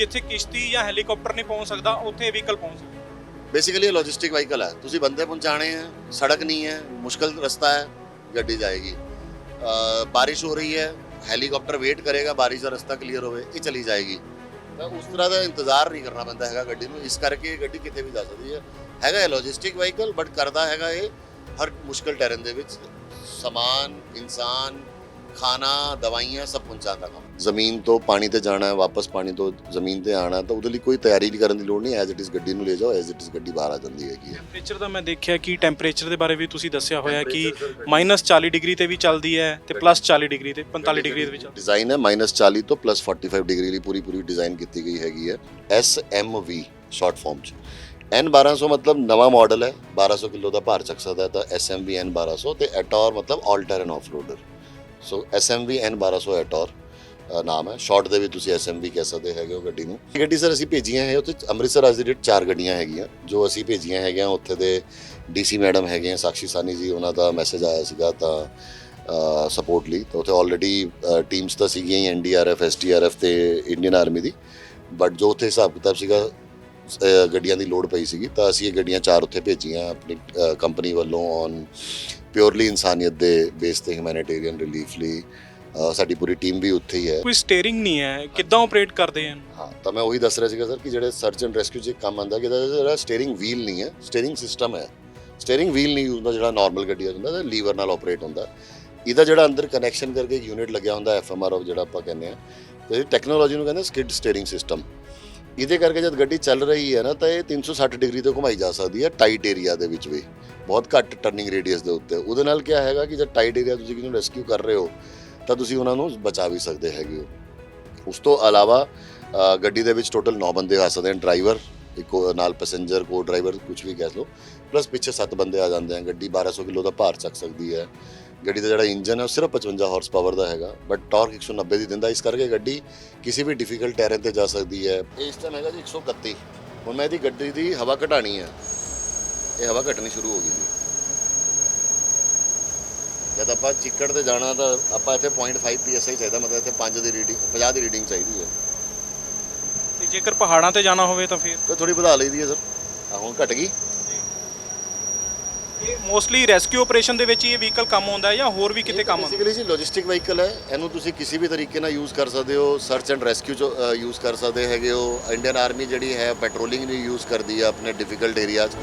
ਜਿੱਥੇ ਕਿਸ਼ਤੀ ਜਾਂ ਹੈਲੀਕਾਪਟਰ ਨਹੀਂ ਪਹੁੰਚ ਸਕਦਾ, ਉੱਥੇ ਵਹੀਕਲ ਪਹੁੰਚ ਸਕਦਾ। ਬੇਸਿਕਲੀ ਇਹ ਲੌਜਿਸਟਿਕ ਵਾਹੀਕਲ ਹੈ। ਤੁਸੀਂ ਬੰਦੇ ਪਹੁੰਚਾਣੇ ਹੈ ਸੜਕ ਨਹੀਂ ਹੈ, ਮੁਸ਼ਕਲ ਰਸਤਾ ਹੈ, ਗੱਡੀ ਜਾਏਗੀ। ਬਾਰਿਸ਼ ਹੋ ਰਹੀ ਹੈ, ਹੈਲੀਕਾਪਟਰ ਵੇਟ ਕਰੇਗਾ, ਬਾਰਿਸ਼ ਦਾ ਰਸਤਾ ਕਲੀਅਰ ਹੋਵੇ, ਇਹ ਚਲੀ ਜਾਏਗੀ। ਤਾਂ ਉਸ ਤਰ੍ਹਾਂ ਦਾ ਇੰਤਜ਼ਾਰ ਨਹੀਂ ਕਰਨਾ ਪੈਂਦਾ ਹੈਗਾ ਗੱਡੀ ਨੂੰ। ਇਸ ਕਰਕੇ ਇਹ ਗੱਡੀ ਕਿਤੇ ਵੀ ਜਾ ਸਕਦੀ ਹੈ। ਹੈਗਾ ਇਹ ਲੌਜਿਸਟਿਕ ਵਹੀਕਲ ਬਟ ਕਰਦਾ ਹੈਗਾ ਇਹ ਹਰ ਮੁਸ਼ਕਲ ਟੈਰਨ ਦੇ ਵਿੱਚ। ਸਮਾਨ, ਇਨਸਾਨ ਖਾਣਾ ਦਵਾਈਆਂ ਸਭ ਪਹੁੰਚਾਉਣ ਦਾ ਕੰਮ। ਜ਼ਮੀਨ ਤੋਂ ਪਾਣੀ ਤੇ ਜਾਣਾ ਹੈ ਵਾਪਸ ਪਾਣੀ ਤੋਂ ਜ਼ਮੀਨ ਤੇ ਆਣਾ ਤਾਂ ਉਹਦੇ ਲਈ ਕੋਈ ਤਿਆਰੀ ਨਹੀਂ ਕਰਨ ਦੀ ਲੋੜ ਨਹੀਂ ਐਜ਼ ਇਟ ਇਜ਼ ਗੱਡੀ ਨੂੰ ਲੈ ਜਾਓ ਐਜ਼ ਇਟ ਇਜ਼ ਗੱਡੀ ਬਾਹਰ ਆ ਜਾਂਦੀ ਹੈਗੀ ਹੈ। ਟੈਂਪਰੇਚਰ ਦਾ ਮੈਂ ਦੇਖਿਆ ਕਿ ਟੈਂਪਰੇਚਰ ਦੇ ਬਾਰੇ ਵੀ ਤੁਸੀਂ ਦੱਸਿਆ ਹੋਇਆ ਕਿ ਮਾਈਨਸ 40 ਡਿਗਰੀ ਤੇ ਵੀ ਚੱਲਦੀ ਹੈ ਤੇ ਪਲੱਸ 40 ਡਿਗਰੀ ਤੇ 45 ਡਿਗਰੀ ਦੇ ਵਿੱਚ ਚੱਲਦੀ ਡਿਜ਼ਾਈਨ ਹੈ -40 ਤੋਂ ਪਲੱਸ 45 ਡਿਗਰੀ ਲਈ ਪੂਰੀ ਪੂਰੀ ਡਿਜ਼ਾਈਨ ਕੀਤੀ ਗਈ ਹੈਗੀ ਹੈ SMV ਸ਼ਾਰਟ ਫਾਰਮ ਚ। N1200 ਮਤਲਬ ਨਵਾਂ ਮਾਡਲ ਹੈ 1200 ਕਿਲੋ ਦਾ ਭਾਰ ਚੱਕ ਸਕਦਾ ਹੈ ਤਾਂ SMV N1200 ਤੇ ਐਟੋਰ ਮਤਲਬ all terrain off roader so SMV N1200 ATOR ਨਾਮ ਹੈ। ਸ਼ਾਰਟ ਦੇ ਵਿੱਚ ਤੁਸੀਂ SMV ਕਹਿ ਸਕਦੇ ਹੈਗੇ ਹੋ ਗੱਡੀ ਨੂੰ। ਗੱਡੀ ਸਰ ਅਸੀਂ ਭੇਜੀਆਂ ਹੈ ਉੱਥੇ। ਅੰਮ੍ਰਿਤਸਰ ਅੱਜ ਦੇ ਡੇਟ ਚਾਰ ਗੱਡੀਆਂ ਹੈਗੀਆਂ। ਜੋ ਅਸੀਂ ਭੇਜੀਆਂ ਹੈਗੀਆਂ ਉੱਥੇ ਦੇ ਡੀਸੀ ਮੈਡਮ ਹੈਗੇ ਆ, ਸਾਕਸ਼ੀ ਸਾਨੀ ਜੀ, ਉਹਨਾਂ ਦਾ ਮੈਸੇਜ ਆਇਆ ਸੀਗਾ ਤਾਂ ਸਪੋਰਟ ਲਈ। ਤਾਂ ਉੱਥੇ ਆਲਰੇਡੀ ਟੀਮਸ ਤਾਂ ਸੀਗੀਆਂ ਹੀ ਐਨਡੀਆਰਐਫ ਐਸਟੀਆਰਐਫ ਤੇ ਇੰਡੀਅਨ ਆਰਮੀ ਦੀ। ਬਟ ਜੋ ਉੱਥੇ ਹਿਸਾਬ ਕਿਤਾਬ ਸੀਗਾ ਗੱਡੀਆਂ ਦੀ ਲੋੜ ਪਈ ਸੀਗੀ ਤਾਂ ਅਸੀਂ ਇਹ ਗੱਡੀਆਂ ਚਾਰ ਉੱਥੇ ਭੇਜੀਆਂ ਆਪਣੀ ਕੰਪਨੀ ਵੱਲੋਂ ਔਨ ਪਿਓਰਲੀ ਇਨਸਾਨੀਅਤ ਦੇ ਬੇਸ ਤੇ ਹਿਊਮੈਨਿਟੇਰੀਅਨ ਰਿਲੀਫ ਲਈ। ਸਾਡੀ ਪੂਰੀ ਟੀਮ ਵੀ ਉੱਥੇ ਹੀ ਹੈ। ਕੋਈ ਸਟੀਅਰਿੰਗ ਨਹੀਂ ਹੈ ਕਿੱਦਾਂ ਆਪਰੇਟ ਕਰਦੇ ਹਨ? ਹਾਂ ਤਾਂ ਮੈਂ ਉਹੀ ਦੱਸ ਰਿਹਾ ਸੀਗਾ ਸਰ ਕਿ ਜਿਹੜੇ ਸਰਚ ਐਂਡ ਰੈਸਕਿਊ 'ਚ ਕੰਮ ਆਉਂਦਾ ਕਿ ਇਹਦਾ ਜਿਹੜਾ ਸਟੀਅਰਿੰਗ ਵੀਲ ਨਹੀਂ ਹੈ ਸਟੀਅਰਿੰਗ ਸਿਸਟਮ ਹੈ। ਸਟੀਅਰਿੰਗ ਵੀਲ ਨਹੀਂ ਹੁੰਦਾ ਜਿਹੜਾ ਨਾਰਮਲ ਗੱਡੀ ਦਾ ਹੁੰਦਾ ਲੀਵਰ ਨਾਲ ਆਪਰੇਟ ਹੁੰਦਾ। ਇਹਦਾ ਜਿਹੜਾ ਅੰਦਰ ਕਨੈਕਸ਼ਨ ਕਰਕੇ ਯੂਨਿਟ ਲੱਗਿਆ ਹੁੰਦਾ ਐਫਐਮਆਰ ਜਿਹੜਾ ਆਪਾਂ ਕਹਿੰਦੇ ਆ ਤੇ ਇਹ ਟੈਕਨੋਲੋਜੀ ਨੂੰ ਕਹਿੰਦੇ ਸਕਿਡ ਸਟੀਅਰਿੰਗ ਸਿਸਟਮ ਇਹਦੇ ਕਰਕੇ ਜਦ ਗੱਡੀ ਚੱਲ ਰਹੀ ਹੈ ਨਾ ਤਾਂ ਇਹ 360 ਡਿਗਰੀ ਤੋਂ ਘੁਮਾਈ ਜਾ ਸਕਦੀ ਹੈ ਟਾਈਟ ਏਰੀਆ ਦੇ ਵਿੱਚ ਵੀ। ਬਹੁਤ ਘੱਟ ਟਰਨਿੰਗ ਰੇਡੀਅਸ ਦੇ ਉੱਤੇ। ਉਹਦੇ ਨਾਲ ਕੀ ਹੈਗਾ ਕਿ ਜਦ ਟਾਈਟ ਏਰੀਆ ਤੁਸੀਂ ਕਿਸੇ ਨੂੰ ਰੈਸਕਿਊ ਕਰ ਰਹੇ ਹੋ, ਤਾਂ ਤੁਸੀਂ ਉਹਨਾਂ ਨੂੰ ਬਚਾ ਵੀ ਸਕਦੇ ਹੈਗੇ ਹੋ। ਉਸ ਤੋਂ ਇਲਾਵਾ ਗੱਡੀ ਦੇ ਵਿੱਚ ਟੋਟਲ 9 ਬੰਦੇ ਆ ਸਕਦੇ ਹਨ ਡਰਾਈਵਰ ਇੱਕ ਨਾਲ ਪੈਸੇਂਜਰ ਕੋ ਡਰਾਈਵਰ ਕੁਝ ਵੀ ਕਹਿ ਲਓ। ਪਲੱਸ ਪਿੱਛੇ 7 ਬੰਦੇ ਆ ਜਾਂਦੇ ਆ ਗੱਡੀ 1200 ਕਿਲੋ ਦਾ ਭਾਰ ਚੱਕ ਸਕਦੀ ਹੈ। ਗੱਡੀ ਦਾ ਜਿਹੜਾ ਇੰਜਨ ਹੈ ਉਹ ਸਿਰਫ 55 ਹਾਰਸ ਪਾਵਰ ਦਾ ਹੈਗਾ ਬਟ ਟਾਰਕ 190 ਦੀ ਦਿੰਦਾ ਇਸ ਕਰਕੇ ਗੱਡੀ ਕਿਸੇ ਵੀ ਡਿਫਿਕਲਟ ਟੈਰਨ ਤੇ ਜਾ ਸਕਦੀ ਹੈ। ਇਸ ਟਾਈਮ ਹੈਗਾ ਜੀ 131 ਹੁਣ ਮੈਂ ਇਹਦੀ ਗੱਡੀ ਦੀ ਹਵਾ ਘਟਾਣੀ ਹੈ। ਇਹ ਹਵਾ ਘਟਣੀ ਸ਼ੁਰੂ ਹੋ ਗਈ ਜੀ। ਜਦ ਆਪਾਂ ਚਿੱਕੜ ਤੇ ਜਾਣਾ ਤਾਂ ਆਪਾਂ ਇੱਥੇ 0.5 psi ਚਾਹੀਦਾ ਮਤਲਬ ਇੱਥੇ 5 ਦੀ ਰੀਡਿੰਗ 50 ਦੀ ਰੀਡਿੰਗ ਚਾਹੀਦੀ ਹੈ। ਤੇ ਜੇਕਰ ਪਹਾੜਾਂ ਤੇ ਜਾਣਾ ਹੋਵੇ ਤਾਂ ਫਿਰ? ਤੇ ਥੋੜੀ ਵਧਾ ਲਈਦੀ ਹੈ ਸਰ ਹੁਣ ਘਟ ਗਈ। ਇਹ ਮੋਸਟਲੀ ਰੈਸਕਿਊ ਆਪਰੇਸ਼ਨ ਦੇ ਵਿੱਚ ਹੀ ਇਹ ਵਹੀਕਲ ਕੰਮ ਆਉਂਦਾ ਹੈ ਜਾਂ ਹੋਰ ਵੀ ਕਿਤੇ ਕੰਮ ਆਉਂਦਾ ਬੇਸਿਕਲੀ ਜੀ ਲੌਜਿਸਟਿਕ ਵਾਹੀਕਲ ਹੈ। ਇਹਨੂੰ ਤੁਸੀਂ ਕਿਸੇ ਵੀ ਤਰੀਕੇ ਨਾਲ ਯੂਜ਼ ਕਰ ਸਕਦੇ ਹੋ। ਸਰਚ ਐਂਡ ਰੈਸਕਿਊ ਚ ਯੂਜ਼ ਕਰ ਸਕਦੇ ਹੈਗੇ ਹੋ। ਇੰਡੀਅਨ ਆਰਮੀ ਜਿਹੜੀ ਹੈ ਪੈਟਰੋਲਿੰਗ ਲਈ ਯੂਜ਼ ਕਰਦੀ ਹੈ ਆਪਣੇ ਡਿਫਿਕਲਟ ਏਰੀਆਜ਼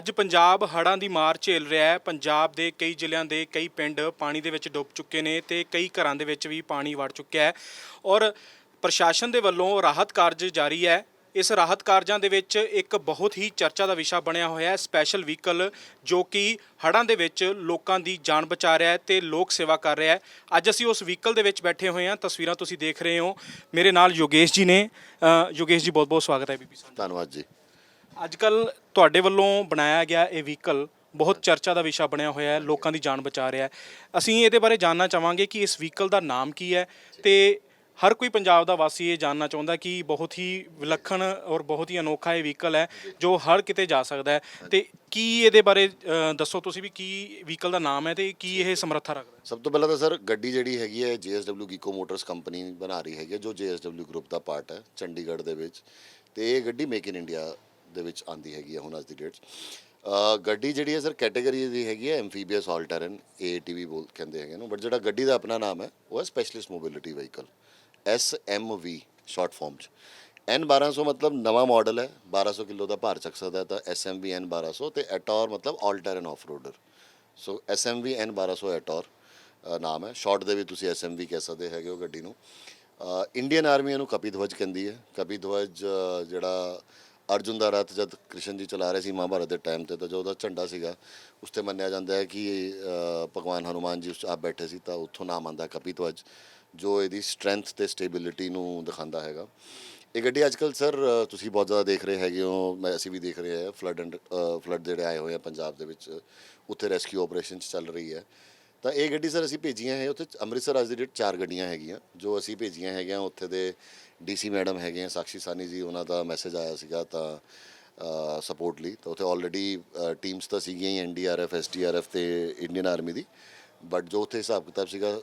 ਅੱਜ ਪੰਜਾਬ ਹੜ੍ਹਾਂ ਦੀ ਮਾਰ ਝੇਲ ਰਿਹਾ ਹੈ। ਪੰਜਾਬ ਦੇ ਕਈ ਜ਼ਿਲ੍ਹਿਆਂ ਦੇ ਕਈ ਪਿੰਡ ਪਾਣੀ ਦੇ ਵਿੱਚ ਡੁੱਬ ਚੁੱਕੇ ਨੇ ਤੇ ਕਈ ਘਰਾਂ ਦੇ ਵਿੱਚ ਵੀ ਪਾਣੀ ਵੜ ਚੁੱਕਿਆ ਹੈ। ਔਰ ਪ੍ਰਸ਼ਾਸਨ ਦੇ ਵੱਲੋਂ ਰਾਹਤ ਕਾਰਜ ਜਾਰੀ ਹੈ। ਇਸ ਰਾਹਤ ਕਾਰਜਾਂ ਦੇ ਵਿੱਚ ਇੱਕ ਬਹੁਤ ਹੀ ਚਰਚਾ ਦਾ ਵਿਸ਼ਾ ਬਣਿਆ ਹੋਇਆ ਹੈ ਸਪੈਸ਼ਲ ਵਹੀਕਲ ਜੋ ਕਿ ਹੜ੍ਹਾਂ ਦੇ ਵਿੱਚ ਲੋਕਾਂ ਦੀ ਜਾਨ ਬਚਾ ਰਿਹਾ ਹੈ ਤੇ ਲੋਕ ਸੇਵਾ ਕਰ ਰਿਹਾ ਹੈ। ਅੱਜ ਅਸੀਂ ਉਸ ਵਹੀਕਲ ਦੇ ਵਿੱਚ ਬੈਠੇ ਹੋਏ ਹਾਂ। ਤਸਵੀਰਾਂ ਤੁਸੀਂ ਦੇਖ ਰਹੇ ਹੋ। ਮੇਰੇ ਨਾਲ ਯੋਗੇਸ਼ ਜੀ ਨੇ। ਅ, ਯੋਗੇਸ਼ ਜੀ ਬਹੁਤ ਬਹੁਤ ਸਵਾਗਤ ਹੈ ਬੀਬੀ ਸਾਹਿਬ ਧੰਨਵਾਦ ਜੀ। ਅੱਜ ਕੱਲ ਤੁਹਾਡੇ ਵੱਲੋਂ ਬਣਾਇਆ ਗਿਆ ਇਹ ਵਹੀਕਲ ਬਹੁਤ ਚਰਚਾ ਦਾ ਵਿਸ਼ਾ ਬਣਿਆ ਹੋਇਆ ਹੈ ਲੋਕਾਂ ਦੀ ਜਾਨ ਬਚਾ ਰਿਹਾ ਹੈ। ਅਸੀਂ ਇਹਦੇ ਬਾਰੇ ਜਾਣਨਾ ਚਾਹਾਂਗੇ ਕਿ ਇਸ ਵਹੀਕਲ ਦਾ ਨਾਮ ਕੀ ਹੈ ਤੇ ਹਰ ਕੋਈ ਪੰਜਾਬ ਦਾ ਵਾਸੀ ਇਹ ਜਾਣਨਾ ਚਾਹੁੰਦਾ ਕਿ ਬਹੁਤ ਹੀ ਵਿਲੱਖਣ ਔਰ ਬਹੁਤ ਹੀ ਅਨੋਖਾ ਇਹ ਵਹੀਕਲ ਹੈ ਜੋ ਹਰ ਕਿਤੇ ਜਾ ਸਕਦਾ ਹੈ। ਤੇ ਕੀ ਇਹਦੇ ਬਾਰੇ ਅ, ਦੱਸੋ ਤੁਸੀਂ ਵੀ ਕੀ ਵਹੀਕਲ ਦਾ ਨਾਮ ਹੈ ਤੇ ਕੀ ਇਹ ਸਮਰੱਥਾ ਰੱਖਦਾ ਹੈ? ਸਭ ਤੋਂ ਪਹਿਲਾਂ ਤਾਂ ਸਰ ਗੱਡੀ ਜਿਹੜੀ ਹੈਗੀ ਹੈ JSW ਗੀਕੋ ਮੋਟਰਸ ਕੰਪਨੀ ਬਣਾ ਰਹੀ ਹੈਗੀ ਹੈ ਜੋ JSW ਗਰੁੱਪ ਦਾ ਪਾਰਟ ਹੈ ਚੰਡੀਗੜ੍ਹ ਦੇ ਵਿੱਚ। ਤੇ ਇਹ ਗੱਡੀ ਮੇਕ ਇਨ ਇੰਡੀਆ ਦੇ ਵਿੱਚ ਆਂਦੀ ਹੈਗੀ ਹੈ ਹੁਣ ਅੱਜ ਦੀ ਡੇਟ 'ਚ। ਗੱਡੀ ਜਿਹੜੀ ਹੈ ਸਰ ਕੈਟਾਗਰੀ ਦੀ ਹੈਗੀ ਹੈ ਐਮਫੀਬੀਅਸ ਆਲ ਟੈਰਨ AATV ਬੋਲ ਕਹਿੰਦੇ ਹੈਗੇ ਨੂੰ ਬਟ ਜਿਹੜਾ ਗੱਡੀ ਦਾ ਆਪਣਾ ਨਾਮ ਹੈ, ਉਹ ਹੈ specialist mobility vehicle SMV short form 'ਚ। N1200 ਮਤਲਬ ਨਵਾਂ ਮਾਡਲ ਹੈ 1200 ਕਿਲੋ ਦਾ ਭਾਰ ਚੱਕ ਸਕਦਾ ਹੈ ਤਾਂ SMV N1200 ਤੇ ਐਟੋਰ ਮਤਲਬ all terrain off roader so SMV N1200 ATOR ਨਾਮ ਹੈ। ਸ਼ਾਰਟ ਦੇ ਵੀ ਤੁਸੀਂ SMV ਕਹਿ ਸਕਦੇ ਹੈਗੇ ਹੋ ਗੱਡੀ ਨੂੰ। ਇੰਡੀਅਨ ਆਰਮੀ ਇਹਨੂੰ ਕਪੀ ਧਵਜ ਕਹਿੰਦੀ ਹੈ। ਕਪੀ ਧਵਜ ਜਿਹੜਾ ਅਰਜੁਨ ਦਾ ਰਥ ਜਦ ਕ੍ਰਿਸ਼ਨ ਜੀ ਚਲਾ ਰਹੇ ਸੀ ਮਹਾਭਾਰਤ ਦੇ ਟਾਈਮ ਤੇ ਤਾਂ ਜੋ ਉਹਦਾ ਝੰਡਾ ਸੀਗਾ, ਉਸ ਤੇ ਮੰਨਿਆ ਜਾਂਦਾ ਹੈ ਕਿ ਭਗਵਾਨ ਹਨੂਮਾਨ ਜੀ ਉਸ ਆਪ ਬੈਠੇ ਸੀ ਤਾਂ ਉੱਥੋਂ ਨਾਮ ਆਂਦਾ ਕਪੀ ਧਵਜ ਜੋ ਇਹਦੀ ਸਟਰੈਂਥ ਤੇ ਸਟੇਬਿਲਿਟੀ ਨੂੰ ਦਿਖਾਉਂਦਾ ਹੈਗਾ। ਇਹ ਗੱਡੀ ਅੱਜਕੱਲ ਸਰ ਤੁਸੀਂ ਬਹੁਤ ਜ਼ਿਆਦਾ ਦੇਖ ਰਹੇ ਹੈਗੇ ਹੋ, ਮੈਂ, ਅਸੀਂ ਵੀ ਦੇਖ ਰਹੇ ਹਾਂ ਫਲੱਡ ਐਂਡ ਫਲੱਡ ਜਿਹੜੇ ਆਏ ਹੋਏ ਆ ਪੰਜਾਬ ਦੇ ਵਿੱਚ, ਉੱਥੇ ਰੈਸਕਿਊ ਆਪਰੇਸ਼ਨ ਚੱਲ ਰਹੀ ਹੈ। ਤਾਂ ਇਹ ਗੱਡੀ ਸਰ ਅਸੀਂ ਭੇਜੀਆਂ ਹੈ, ਉੱਥੇ ਅੰਮ੍ਰਿਤਸਰ ਅੱਜ ਦੇ ਡੇਟ ਚਾਰ ਗੱਡੀਆਂ ਹੈਗੀਆਂ, ਜੋ ਅਸੀਂ ਭੇਜੀਆਂ ਹੈਗੀਆਂ, ਉੱਥੇ ਦੇ ਡੀਸੀ ਮੈਡਮ ਹੈਗੇ ਆ ਸਾਕਸ਼ੀ ਸਾਨੀ ਜੀ, ਉਹਨਾਂ ਦਾ ਮੈਸੇਜ ਆਇਆ ਸੀਗਾ ਤਾਂ ਸਪੋਰਟ ਲਈ। ਤਾਂ ਉੱਥੇ ਆਲਰੇਡੀ ਟੀਮਸ ਤਾਂ ਸੀਗੀਆਂ ਹੀ ਐਨਡੀਆਰਐਫ ਐਸਡੀਆਰਐਫ ਤੇ ਇੰਡੀਅਨ ਆਰਮੀ ਦੀ। ਬਟ ਜੋ ਉੱਥੇ ਹਿਸਾਬ ਕਿਤਾਬ ਸੀਗਾ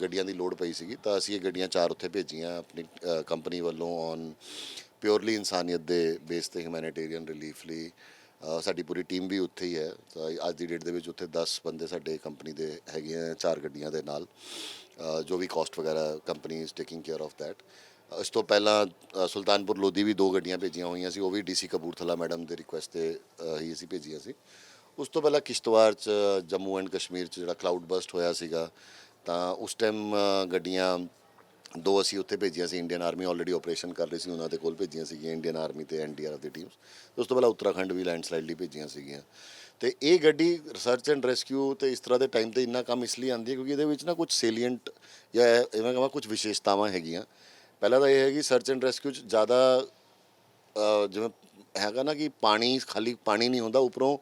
ਗੱਡੀਆਂ ਦੀ ਲੋੜ ਪਈ ਸੀਗੀ, ਤਾਂ ਅਸੀਂ ਇਹ ਗੱਡੀਆਂ ਚਾਰ ਉੱਥੇ ਭੇਜੀਆਂ, ਆਪਣੀ ਕੰਪਨੀ ਵੱਲੋਂ ਔਨ ਪਿਓਰਲੀ ਇਨਸਾਨੀਅਤ ਦੇ ਬੇਸ ਤੇ ਹਿਊਮੈਨਿਟੇਰੀਅਨ ਰਿਲੀਫ ਲਈ। ਸਾਡੀ ਪੂਰੀ ਟੀਮ ਵੀ ਉੱਥੇ ਹੀ ਹੈ। ਤਾਂ ਅੱਜ ਦੀ ਡੇਟ ਦੇ ਵਿੱਚ ਉੱਥੇ 10 ਬੰਦੇ ਸਾਡੇ ਕੰਪਨੀ ਦੇ ਹੈਗੇ ਆ, ਚਾਰ ਗੱਡੀਆਂ ਦੇ ਨਾਲ। ਜੋ ਵੀ ਕਾਸਟ ਵਗੈਰਾ company is taking care of that ਇਸ ਤੋਂ ਪਹਿਲਾਂ ਸੁਲਤਾਨਪੁਰ ਲੋਧੀ ਵੀ ਦੋ ਗੱਡੀਆਂ ਭੇਜੀਆਂ ਹੋਈਆਂ ਸੀ, ਉਹ ਵੀ ਡੀਸੀ ਕਪੂਰਥਲਾ ਮੈਡਮ ਦੇ ਰਿਕੁਐਸਟ ਤੇ ਹੀ ਅਸੀਂ ਭੇਜੀਆਂ ਸੀ। ਉਸ ਤੋਂ ਪਹਿਲਾਂ ਕਿਸ਼ਤਵਾੜ ਚ, ਜੰਮੂ ਐਂਡ ਕਸ਼ਮੀਰ ਚ ਜਿਹੜਾ ਕਲਾਊਡ ਬਸਟ ਹੋਇਆ ਸੀਗਾ, ਤਾਂ ਉਸ ਟਾਈਮ ਗੱਡੀਆਂ ਦੋ ਅਸੀਂ ਉੱਥੇ ਭੇਜੀਆਂ ਸੀ ਇੰਡੀਅਨ ਆਰਮੀ ਆਲਰੇਡੀ ਆਪਰੇਸ਼ਨ ਕਰ ਰਹੀ ਸੀ, ਉਹਨਾਂ ਦੇ ਕੋਲ ਭੇਜੀਆਂ ਸੀਗੀਆਂ ਇੰਡੀਅਨ ਆਰਮੀ ਤੇ ਐਨਡੀਆਰਐਫ ਦੀ ਟੀਮਸ ਉਸ ਤੋਂ ਪਹਿਲਾਂ ਉੱਤਰਾਖੰਡ ਵੀ ਲੈਂਡਸਲਾਈਡ ਲਈ ਭੇਜੀਆਂ ਸੀਗੀਆਂ। ਤੇ ਇਹ ਗੱਡੀ ਰਿਸਰਚ ਐਂਡ ਰੈਸਕਿਊ ਤੇ ਇਸ ਤਰ੍ਹਾਂ ਦੇ ਟਾਈਮ ਤੇ ਇੰਨਾ ਕੰਮ ਇਸ ਲਈ ਆਉਂਦੀ ਹੈ ਕਿਉਂਕਿ ਇਹਦੇ ਵਿੱਚ ਨਾ ਕੁਝ ਸੇਲੀਐਂਟ ਜਾਂ ਐਵੇਂ ਕਹਾਂ ਕੁਝ ਵਿਸ਼ੇਸ਼ਤਾਵਾਂ ਹੈਗੀਆਂ। ਪਹਿਲਾ ਤਾਂ ਇਹ ਹੈ ਕਿ ਸਰਚ ਐਂਡ ਰੈਸਕਿਊ ਚ ਜ਼ਿਆਦਾ ਜਿਵੇਂ ਹੈਗਾ ਨਾ ਕਿ ਪਾਣੀ, ਖਾਲੀ ਪਾਣੀ ਨਹੀਂ ਹੁੰਦਾ, ਉੱਪਰੋਂ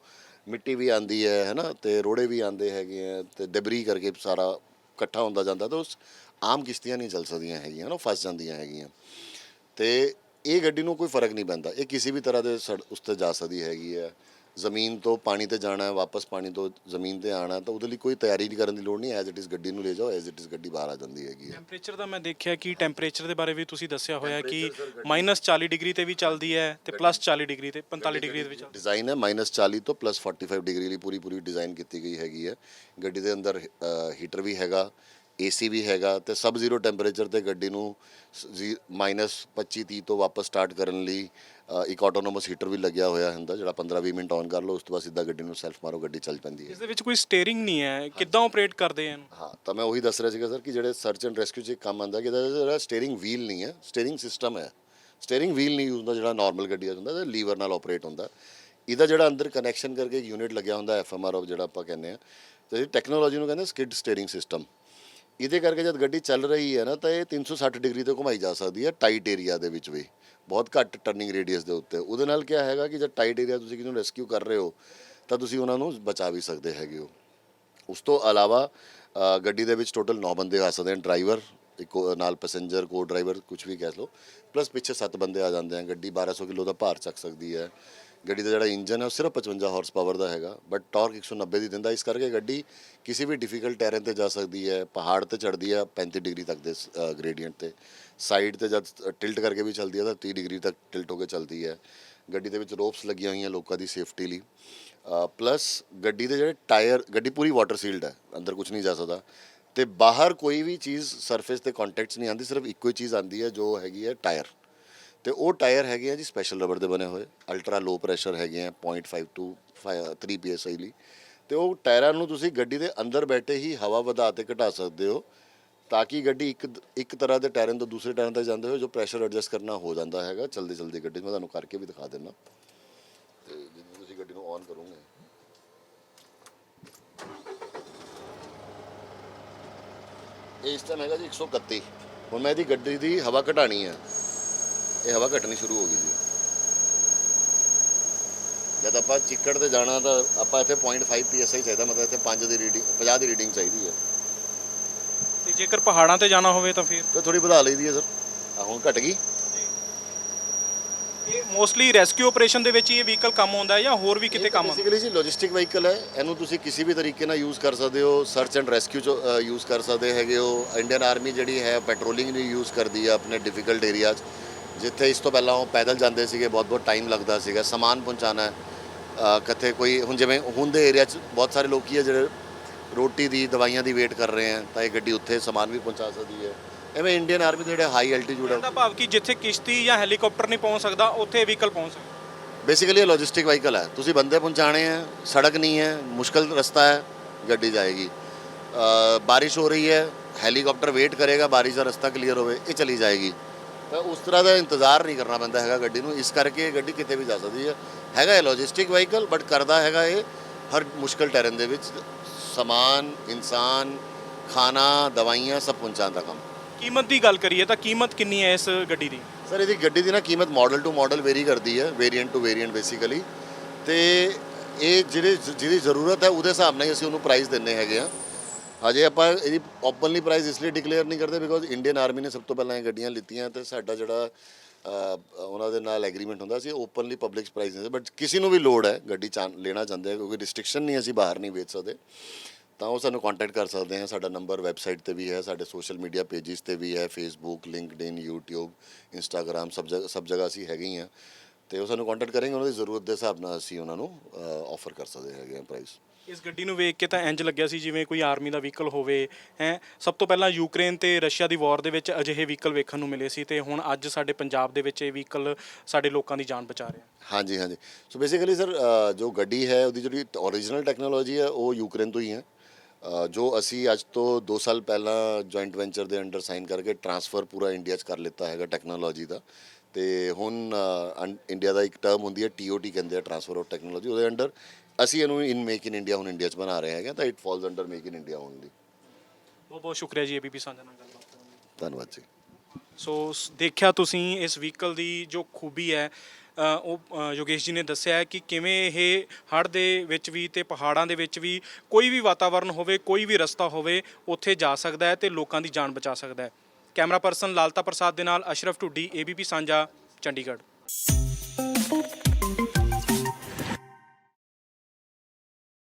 ਮਿੱਟੀ ਵੀ ਆਂਦੀ ਹੈ, ਹੈਨਾ? ਤੇ ਰੋੜੇ ਵੀ ਆਂਦੇ ਹੈਗੇ ਆ, ਤੇ ਡਿਬਰੀ ਕਰਕੇ ਸਾਰਾ ਇਕੱਠਾ ਹੁੰਦਾ ਜਾਂਦਾ। ਤਾਂ ਉਸ ਆਮ ਕਿਸ਼ਤੀਆਂ ਨਹੀਂ ਚੱਲ ਸਕਦੀਆਂ ਹੈਗੀਆਂ ਨਾ ਉਹ ਫਸ ਜਾਂਦੀਆਂ ਹੈਗੀਆਂ। ਤੇ ਇਹ ਗੱਡੀ ਨੂੰ ਕੋਈ ਫ਼ਰਕ ਨਹੀਂ ਪੈਂਦਾ। ਇਹ ਕਿਸੇ ਵੀ ਤਰ੍ਹਾਂ ਦੇ ਸੜ- ਉਸ ਤੇ ਜਾ ਸਕਦੀ ਹੈਗੀ ਹੈ। ਜ਼ਮੀਨ ਤੋਂ ਪਾਣੀ ਤੇ ਜਾਣਾ ਹੈ ਵਾਪਸ ਪਾਣੀ ਤੋਂ ਜ਼ਮੀਨ ਤੇ ਆਣਾ ਤਾਂ ਉਹਦੇ ਲਈ ਕੋਈ ਤਿਆਰੀ ਨਹੀਂ ਕਰਨ ਦੀ ਲੋੜ ਨਹੀਂ ਐਜ਼ ਇਟ ਇਜ਼ ਗੱਡੀ ਨੂੰ ਲੈ ਜਾਓ ਐਜ਼ ਇਟ ਇਜ਼ ਗੱਡੀ ਬਾਹਰ ਆ ਜਾਂਦੀ ਹੈਗੀ ਹੈ। ਟੈਂਪਰੇਚਰ ਦਾ ਮੈਂ ਦੇਖਿਆ ਕਿ ਟੈਂਪਰੇਚਰ ਦੇ ਬਾਰੇ ਵੀ ਤੁਸੀਂ ਦੱਸਿਆ ਹੋਇਆ ਕਿ -40 ਡਿਗਰੀ ਤੇ ਵੀ ਚੱਲਦੀ ਹੈ ਤੇ +40 ਡਿਗਰੀ ਤੇ 45 ਡਿਗਰੀ ਦੇ ਵਿੱਚ ਚੱਲਦੀ ਡਿਜ਼ਾਈਨ ਹੈ -40 ਤੋਂ +45 ਡਿਗਰੀ ਲਈ ਪੂਰੀ ਪੂਰੀ ਡਿਜ਼ਾਈਨ ਕੀਤੀ ਗਈ ਹੈਗੀ ਹੈ। ਗੱਡੀ ਦੇ ਅੰਦਰ ਹੀਟਰ ਵੀ ਹੈਗਾ। ਏਸੀ ਵੀ ਹੈਗਾ ਤੇ ਸਬ ਜ਼ੀਰੋ ਟੈਂਪਰੇਚਰ ਤੇ ਗੱਡੀ ਨੂੰ -25 30 ਤੋਂ ਵਾਪਸ ਸਟਾਰਟ ਕਰਨ ਲਈ ਅ, ਇੱਕ ਆਟੋਨੋਮਸ ਹੀਟਰ ਵੀ ਲੱਗਿਆ ਹੋਇਆ ਹੁੰਦਾ ਜਿਹੜਾ 15 20 ਮਿੰਟ ਔਨ ਕਰ ਲਓ ਉਸ ਤੋਂ ਬਾਅਦ ਸਿੱਧਾ ਗੱਡੀ ਨੂੰ ਸੈਲਫ ਮਾਰੋ ਗੱਡੀ ਚੱਲ ਪੈਂਦੀ ਹੈ। ਇਸ ਦੇ ਵਿੱਚ ਕੋਈ ਸਟੀਅਰਿੰਗ ਨਹੀਂ ਹੈ ਕਿੱਦਾਂ ਆਪਰੇਟ ਕਰਦੇ ਆ ਇਹਨੂੰ ਹਾਂ ਤਾਂ ਮੈਂ ਉਹੀ ਦੱਸ ਰਿਹਾ ਸੀਗਾ ਸਰ ਕਿ ਜਿਹੜੇ ਸਰਚ ਐਂਡ ਰੈਸਕਿਊ 'ਚ ਇੱਕ ਕੰਮ ਆਉਂਦਾ ਕਿ ਇਹਦਾ ਜਿਹੜਾ ਸਟੀਅਰਿੰਗ ਵੀਲ ਨਹੀਂ ਹੈ ਸਟੀਅਰਿੰਗ ਸਿਸਟਮ ਹੈ। ਸਟੀਅਰਿੰਗ ਵੀਲ ਨਹੀਂ ਹੁੰਦਾ ਜਿਹੜਾ ਨਾਰਮਲ ਗੱਡੀ ਦਾ ਹੁੰਦਾ ਤੇ ਲੀਵਰ ਨਾਲ ਆਪਰੇਟ ਹੁੰਦਾ। ਇਹਦਾ ਜਿਹੜਾ ਅੰਦਰ ਕਨੈਕਸ਼ਨ ਕਰਕੇ ਇੱਕ ਯੂਨਿਟ ਲੱਗਿਆ ਹੁੰਦਾ ਐਫਐਮਆਰ ਜਿਹੜਾ ਆਪਾਂ ਕਹਿੰਦੇ ਆ ਤੇ ਇਹ ਟੈਕਨੋਲੋਜੀ ਨੂੰ ਕਹਿੰਦੇ ਸਕਿਡ ਸਟੀਅਰਿੰਗ ਸਿਸਟਮ ਇਹਦੇ ਕਰਕੇ ਜਦ ਗੱਡੀ ਚੱਲ ਰਹੀ ਹੈ ਨਾ, ਤਾਂ ਇਹ 360 ਡਿਗਰੀ ਤੇ ਘੁਮਾਈ ਜਾ ਸਕਦੀ ਹੈ ਟਾਈਟ ਏਰੀਆ ਦੇ ਵਿੱਚ ਵੀ। ਬਹੁਤ ਘੱਟ ਟਰਨਿੰਗ ਰੇਡੀਅਸ ਦੇ ਉੱਤੇ। ਉਹਦੇ ਨਾਲ ਕੀ ਹੈਗਾ ਕਿ ਜਦ ਟਾਈਟ ਏਰੀਆ ਤੁਸੀਂ ਕਿਸੇ ਨੂੰ ਰੈਸਕਿਊ ਕਰ ਰਹੇ ਹੋ, ਤਾਂ ਤੁਸੀਂ ਉਹਨਾਂ ਨੂੰ ਬਚਾ ਵੀ ਸਕਦੇ ਹੈਗੇ ਹੋ। ਉਸ ਤੋਂ ਇਲਾਵਾ ਗੱਡੀ ਦੇ ਵਿੱਚ ਟੋਟਲ 9 ਬੰਦੇ ਆ ਸਕਦੇ ਹਨ ਡਰਾਈਵਰ ਇੱਕ ਨਾਲ ਪੈਸੇਂਜਰ ਕੋ ਡਰਾਈਵਰ ਕੁਝ ਵੀ ਕਹਿ ਲਓ। ਪਲੱਸ ਪਿੱਛੇ 7 ਬੰਦੇ ਆ ਜਾਂਦੇ ਆ ਗੱਡੀ 1200 ਕਿਲੋ ਦਾ ਭਾਰ ਚੱਕ ਸਕਦੀ ਹੈ। ਗੱਡੀ ਦਾ ਜਿਹੜਾ ਇੰਜਨ ਹੈ ਉਹ ਸਿਰਫ 55 ਹਾਰਸ ਪਾਵਰ ਦਾ ਹੈਗਾ ਬਟ ਟਾਰਕ 190 ਦੀ ਦਿੰਦਾ, ਇਸ ਕਰਕੇ ਗੱਡੀ ਕਿਸੇ ਵੀ ਡਿਫਿਕਲਟ ਟੈਰਨ ਤੇ ਜਾ ਸਕਦੀ ਹੈ, ਪਹਾੜ ਤੇ ਚੜਦੀ ਹੈ 35 ਡਿਗਰੀ ਤੱਕ ਦੇ ਗ੍ਰੇਡੀਅੰਟ ਤੇ। ਸਾਈਡ ਤੇ ਜਦ ਟਿਲਟ ਕਰਕੇ ਵੀ ਚੱਲਦੀ ਹੈ ਤਾਂ 30 ਡਿਗਰੀ ਤੱਕ ਟਿਲਟ ਹੋ ਕੇ ਚੱਲਦੀ ਹੈ। ਗੱਡੀ ਦੇ ਵਿੱਚ ਰੋਪਸ ਲੱਗੀਆਂ ਹੋਈਆਂ ਲੋਕਾਂ ਦੀ ਸੇਫਟੀ ਲਈ। ਪਲੱਸ ਗੱਡੀ ਦੇ ਜਿਹੜੇ ਟਾਇਰ, ਗੱਡੀ ਪੂਰੀ ਵਾਟਰ ਸੀਲਡ ਹੈ, ਅੰਦਰ ਕੁਝ ਨਹੀਂ ਜਾ ਸਕਦਾ। ਤੇ ਬਾਹਰ ਕੋਈ ਵੀ ਚੀਜ਼ ਸਰਫੇਸ ਤੇ ਕੰਟੈਕਟਸ ਨਹੀਂ ਆਉਂਦੀ, ਸਿਰਫ ਇੱਕੋ ਹੀ ਚੀਜ਼ ਆਉਂਦੀ ਹੈ, ਜੋ ਹੈਗੀ ਹੈ ਟਾਇਰ। ਤੇ ਉਹ ਟਾਇਰ ਹੈਗੇ ਆ ਜੀ ਸਪੈਸ਼ਲ ਰਬੜ ਦੇ ਬਣੇ ਹੋਏ ਅਲਟਰਾ ਲੋ ਪ੍ਰੈਸ਼ਰ ਹੈਗੇ ਆ 0.5 ਟੂ 3 psi ਲਈ। ਤੇ ਉਹ ਟਾਇਰਾਂ ਨੂੰ ਤੁਸੀਂ ਗੱਡੀ ਦੇ ਅੰਦਰ ਬੈਠੇ ਹੀ ਹਵਾ ਵਧਾ ਤੇ ਘਟਾ ਸਕਦੇ ਹੋ, ਤਾਂ ਕਿ ਗੱਡੀ ਇੱਕ ਇੱਕ ਤਰ੍ਹਾਂ ਦੇ ਟਾਇਰਾਂ ਤੋਂ ਦੂਸਰੇ ਟਾਇਰਾਂ ਤੇ ਜਾਂਦੇ ਹੋਏ ਜੋ ਪ੍ਰੈਸ਼ਰ ਐਡਜਸਟ ਕਰਨਾ ਹੋ ਜਾਂਦਾ ਹੈਗਾ। ਚਲਦੀ ਚਲਦੀ ਗੱਡੀ 'ਚ ਮੈਂ ਤੁਹਾਨੂੰ ਕਰਕੇ ਵੀ ਦਿਖਾ ਦਿੰਦਾ। ਤੇ ਜਦੋਂ ਤੁਸੀਂ ਗੱਡੀ ਨੂੰ ਔਨ ਕਰੋਗੇ। ਇਹ ਇਸ ਟਾਈਮ ਹੈਗਾ ਜੀ 131 ਹੁਣ ਮੈਂ ਇਹਦੀ ਗੱਡੀ ਦੀ ਹਵਾ ਘਟਾਣੀ ਹੈ ਇਹ ਹਵਾ ਘਟਣੀ ਸ਼ੁਰੂ ਹੋ ਗਈ ਜੀ ਜਦ ਆਪਾਂ ਚਿੱਕੜ ਤੇ ਜਾਣਾ ਤਾਂ ਆਪਾਂ ਇੱਥੇ 0.5 psi ਚਾਹੀਦਾ ਮਤਲਬ ਇੱਥੇ 5 ਦੀ ਰੀਡਿੰਗ 50 ਦੀ ਰੀਡਿੰਗ ਚਾਹੀਦੀ ਹੈ। ਤੇ ਜੇਕਰ ਪਹਾੜਾਂ ਤੇ ਜਾਣਾ ਹੋਵੇ ਤਾਂ ਫਿਰ? ਤੇ ਥੋੜੀ ਵਧਾ ਲਈਦੀ ਹੈ ਸਰ। ਆ ਹੁਣ ਘਟ ਗਈ। ਇਹ ਮੋਸਟਲੀ ਰੈਸਕਿਊ ਆਪਰੇਸ਼ਨ ਦੇ ਵਿੱਚ ਇਹ ਵਹੀਕਲ ਕੰਮ ਆਉਂਦਾ ਹੈ ਜਾਂ ਹੋਰ ਵੀ ਕਿਤੇ ਕੰਮ ਆਉਂਦਾ? ਬੇਸਿਕਲੀ ਜੀ ਲੌਜਿਸਟਿਕ ਵਹੀਕਲ ਹੈ। ਇਹਨੂੰ ਤੁਸੀਂ ਕਿਸੇ ਵੀ ਤਰੀਕੇ ਨਾਲ ਯੂਜ਼ ਕਰ ਸਕਦੇ ਹੋ। ਸਰਚ ਐਂਡ ਰੈਸਕਿਊ ਚ ਯੂਜ਼ ਕਰ ਸਕਦੇ ਹੈਗੇ ਹੋ। ਇੰਡੀਅਨ ਆਰਮੀ ਜਿਹੜੀ ਹੈ ਪੈਟਰੋਲਿੰਗ ਨੂੰ ਯੂਜ਼ ਕਰਦੀ ਹੈ ਆਪਣੇ ਡਿਫਿਕਲਟ ਏਰੀਆ 'ਚ। ਜਿੱਥੇ ਇਸ ਤੋਂ ਪਹਿਲਾਂ ਉਹ ਪੈਦਲ ਜਾਂਦੇ ਸੀਗੇ ਬਹੁਤ ਬਹੁਤ ਟਾਈਮ ਲੱਗਦਾ ਸੀਗਾ ਸਮਾਨ ਅ, ਕਿਤੇ ਕੋਈ ਹੁਣ ਜਿਵੇਂ ਹੁਣ ਦੇ ਏਰੀਆ 'ਚ ਬਹੁਤ ਸਾਰੇ ਲੋਕੀ ਹੈ ਜਿਹੜੇ ਰੋਟੀ ਦੀ ਦਵਾਈਆਂ ਦੀ ਵੇਟ ਕਰ ਰਹੇ ਹਨ ਤਾਂ ਇਹ ਗੱਡੀ ਉੱਥੇ ਸਮਾਨ ਵੀ ਪਹੁੰਚਾ ਸਕਦੀ ਹੈ। ਐਵੇਂ ਇੰਡੀਅਨ ਆਰਮੀ ਦੇ ਜਿਹੜੇ ਹਾਈ ਐਲਟੀਟਿਊਡ ਇਹਦਾ ਭਾਵ ਕਿ ਜਿੱਥੇ ਕਿਸ਼ਤੀ ਜਾਂ ਹੈਲੀਕਾਪਟਰ ਨਹੀਂ ਪਹੁੰਚ ਸਕਦਾ ਉੱਥੇ ਵਹੀਕਲ ਪਹੁੰਚ ਸਕਦਾ। ਬੇਸਿਕਲੀ ਇਹ ਲੌਜਿਸਟਿਕ ਵਹੀਕਲ ਹੈ ਤੁਸੀਂ ਬੰਦੇ ਪਹੁੰਚਾਣੇ ਹੈ ਸੜਕ ਨਹੀਂ ਹੈ ਮੁਸ਼ਕਲ ਰਸਤਾ ਹੈ ਗੱਡੀ ਜਾਏਗੀ। ਬਾਰਿਸ਼ ਹੋ ਰਹੀ ਹੈ ਹੈਲੀਕਾਪਟਰ ਵੇਟ ਕਰੇਗਾ ਬਾਰਿਸ਼ ਦਾ ਰਸਤਾ ਕਲੀਅਰ ਹੋਵੇ ਇਹ ਚਲੀ ਜਾਏਗੀ। ਤਾਂ ਉਸ ਤਰ੍ਹਾਂ ਦਾ ਇੰਤਜ਼ਾਰ ਨਹੀਂ ਕਰਨਾ ਪੈਂਦਾ ਹੈਗਾ ਗੱਡੀ ਨੂੰ। ਇਸ ਕਰਕੇ ਇਹ ਗੱਡੀ ਕਿਤੇ ਵੀ ਜਾ ਸਕਦੀ ਹੈ। ਹੈਗਾ ਇਹ ਲੌਜਿਸਟਿਕ ਵਹੀਕਲ ਬਟ ਕਰਦਾ ਹੈਗਾ ਇਹ ਹਰ ਮੁਸ਼ਕਲ ਟੈਰਨ ਦੇ ਵਿੱਚ। ਸਮਾਨ ਇਨਸਾਨ ਖਾਣਾ ਦਵਾਈਆਂ ਸਭ ਪਹੁੰਚਾਉਣ ਦਾ ਕੰਮ। ਕੀਮਤ ਦੀ ਗੱਲ ਕਰੀਏ ਤਾਂ ਕੀਮਤ ਕਿੰਨੀ ਹੈ ਇਸ ਗੱਡੀ ਦੀ? ਸਰ ਇਹਦੀ ਗੱਡੀ ਦੀ ਨਾ ਕੀਮਤ ਮਾਡਲ ਟੂ ਮਾਡਲ ਵੇਰੀ ਕਰਦੀ ਹੈ ਵੇਰੀਐਂਟ ਟੂ ਵੇਰੀਐਂਟ ਬੇਸਿਕਲੀ ਤੇ ਇਹ ਜਿਹੜੇ ਜਿਹਦੀ ਜ਼ਰੂਰਤ ਹੈ ਉਹਦੇ ਹਿਸਾਬ ਨਾਲ ਹੀ ਅਸੀਂ ਉਹਨੂੰ ਪ੍ਰਾਈਸ ਦਿੰਨੇ ਹੈਗੇ ਆ ਹਜੇ ਆਪਾਂ ਇਹਦੀ ਓਪਨਲੀ ਪ੍ਰਾਈਸ ਇਸ ਲਈ ਡਿਕਲੇਅਰ ਨਹੀਂ ਕਰਦੇ ਬਿਕੋਜ਼ ਇੰਡੀਅਨ ਆਰਮੀ ਨੇ ਸਭ ਤੋਂ ਪਹਿਲਾਂ ਇਹ ਗੱਡੀਆਂ ਲਿੱਤੀਆਂ ਤੇ ਸਾਡਾ ਜਿਹੜਾ ਉਹਨਾਂ ਦੇ ਨਾਲ ਐਗਰੀਮੈਂਟ ਹੁੰਦਾ ਸੀ ਓਪਨਲੀ ਪਬਲਿਕ ਪ੍ਰਾਈਸ ਨਹੀਂ ਬਟ ਕਿਸੇ ਨੂੰ ਵੀ ਲੋੜ ਹੈ ਗੱਡੀ ਚਾਂ, ਲੈਣਾ ਚਾਹੁੰਦੇ ਆ, ਕਿਉਂਕਿ ਰਿਸਟ੍ਰਿਕਸ਼ਨ ਨਹੀਂ ਅਸੀਂ ਬਾਹਰ ਨਹੀਂ ਵੇਚ ਸਕਦੇ, ਤਾਂ ਉਹ ਸਾਨੂੰ ਕੰਟੈਕਟ ਕਰ ਸਕਦੇ ਆ। ਸਾਡਾ ਨੰਬਰ ਵੈਬਸਾਈਟ ਤੇ ਵੀ ਹੈ, ਸਾਡੇ ਸੋਸ਼ਲ ਮੀਡੀਆ ਪੇजेस ਤੇ ਵੀ ਹੈ ਫੇਸਬੁੱਕ ਲਿੰਕਡਇਨ YouTube ਇੰਸਟਾਗ੍ਰam ਸਭ ਜਗ੍ਹਾ ਸਭ ਜਗ੍ਹਾ ਅਸੀਂ ਹੈਗੇ ਹੀ ਆ। ਤੇ ਉਹ ਸਾਨੂੰ ਕੰਟੈਕਟ ਕਰਨਗੇ ਉਹਨਾਂ ਦੀ ਜ਼ਰੂਰਤ ਦੇ ਹਿਸਾਬ ਨਾਲ ਅਸੀਂ ਉਹਨਾਂ ਨੂੰ ਆਫਰ ਕਰ ਸਕਦੇ ਹੈਗੇ ਆ ਪ੍ਰਾਈਸ ਇਸ ਗੱਡੀ ਨੂੰ ਵੇਖ ਕੇ ਤਾਂ ਇੰਜ ਲੱਗਿਆ ਸੀ ਜਿਵੇਂ ਕੋਈ ਆਰਮੀ ਦਾ ਵਹੀਕਲ ਹੋਵੇ ਹੈ। ਸਭ ਤੋਂ ਪਹਿਲਾਂ ਯੂਕਰੇਨ ਤੇ ਰਸ਼ੀਆ ਦੀ ਵਾਰ ਦੇ ਵਿੱਚ ਅਜਿਹੇ ਵਹੀਕਲ ਵੇਖਣ ਨੂੰ ਮਿਲੇ ਸੀ ਤੇ ਹੁਣ ਅੱਜ ਸਾਡੇ ਪੰਜਾਬ ਦੇ ਵਿੱਚ ਇਹ ਵਹੀਕਲ ਸਾਡੇ ਲੋਕਾਂ ਦੀ ਜਾਨ ਬਚਾ ਰਿਹਾ। ਹਾਂਜੀ ਹਾਂਜੀ। ਸੋ ਬੇਸਿਕਲੀ ਸਰ ਜੋ ਗੱਡੀ ਹੈ ਉਹਦੀ ਜਿਹੜੀ ਓਰੀਜਨਲ ਟੈਕਨੋਲੋਜੀ ਹੈ ਉਹ ਯੂਕਰੇਨ ਤੋਂ ਹੀ ਹੈ। ਜੋ ਅਸੀਂ ਅੱਜ ਤੋਂ 2 ਸਾਲ ਪਹਿਲਾਂ ਜੁਆਇੰਟ ਵੈਂਚਰ ਦੇ ਅੰਡਰ ਸਾਈਨ ਕਰਕੇ ਟਰਾਂਸਫਰ ਪੂਰਾ ਇੰਡੀਆ 'ਚ ਕਰ ਲਿੱਤਾ ਹੈਗਾ ਟੈਕਨੋਲੋਜੀ ਦਾ। ਤੇ ਹੁਣ ਇੰਡੀਆ ਦਾ ਇੱਕ ਟਰਮ ਹੁੰਦੀ ਹੈ ਟੀਓਟੀ ਕਹਿੰਦੇ ਆ ਟਰਾਂਸਫਰ ਆਫ ਟੈਕਨੋਲੋਜੀ ਉਹਦੇ ਅੰਡਰ ਅਸੀਂ ਇਹਨੂੰ ਇਨ ਮੇਕ ਇਨ ਇੰਡੀਆ ਹੁਣ ਇੰਡੀਆ 'ਚ ਬਣਾ ਰਹੇ ਹੈਗੇ ਤਾਂ it falls under make in India only ਬਹੁਤ ਬਹੁਤ ਸ਼ੁਕਰੀਆ ਜੀ ਏਬੀਪੀ ਸਾਂਝਾ ਨਾਲ ਗੱਲਬਾਤ ਕਰਨ ਲਈ। ਧੰਨਵਾਦ ਜੀ। ਸੋ ਦੇਖਿਆ ਤੁਸੀਂ ਇਸ ਵਹੀਕਲ ਦੀ ਜੋ ਖੂਬੀ ਹੈ ਉਹ ਯੋਗੇਸ਼ ਜੀ ਨੇ ਦੱਸਿਆ ਹੈ ਕਿ ਕਿਵੇਂ ਇਹ ਹੜ੍ਹ ਦੇ ਵਿੱਚ ਵੀ ਤੇ ਪਹਾੜਾਂ ਦੇ ਵਿੱਚ ਵੀ ਕੋਈ ਵੀ ਵਾਤਾਵਰਣ ਹੋਵੇ ਕੋਈ ਵੀ ਰਸਤਾ ਹੋਵੇ ਉੱਥੇ ਜਾ ਸਕਦਾ ਹੈ ਤੇ ਲੋਕਾਂ ਦੀ ਜਾਨ ਬਚਾ ਸਕਦਾ ਹੈ। ਕੈਮਰਾ ਪਰਸਨ ਲਾਲਤਾ ਪ੍ਰਸਾਦ ਦੇ ਨਾਲ ਅਸ਼ਰਫ ਢੁੱਡੀ ਏਬੀਪੀ ਸਾਂਝਾ ਚੰਡੀਗੜ੍ਹ।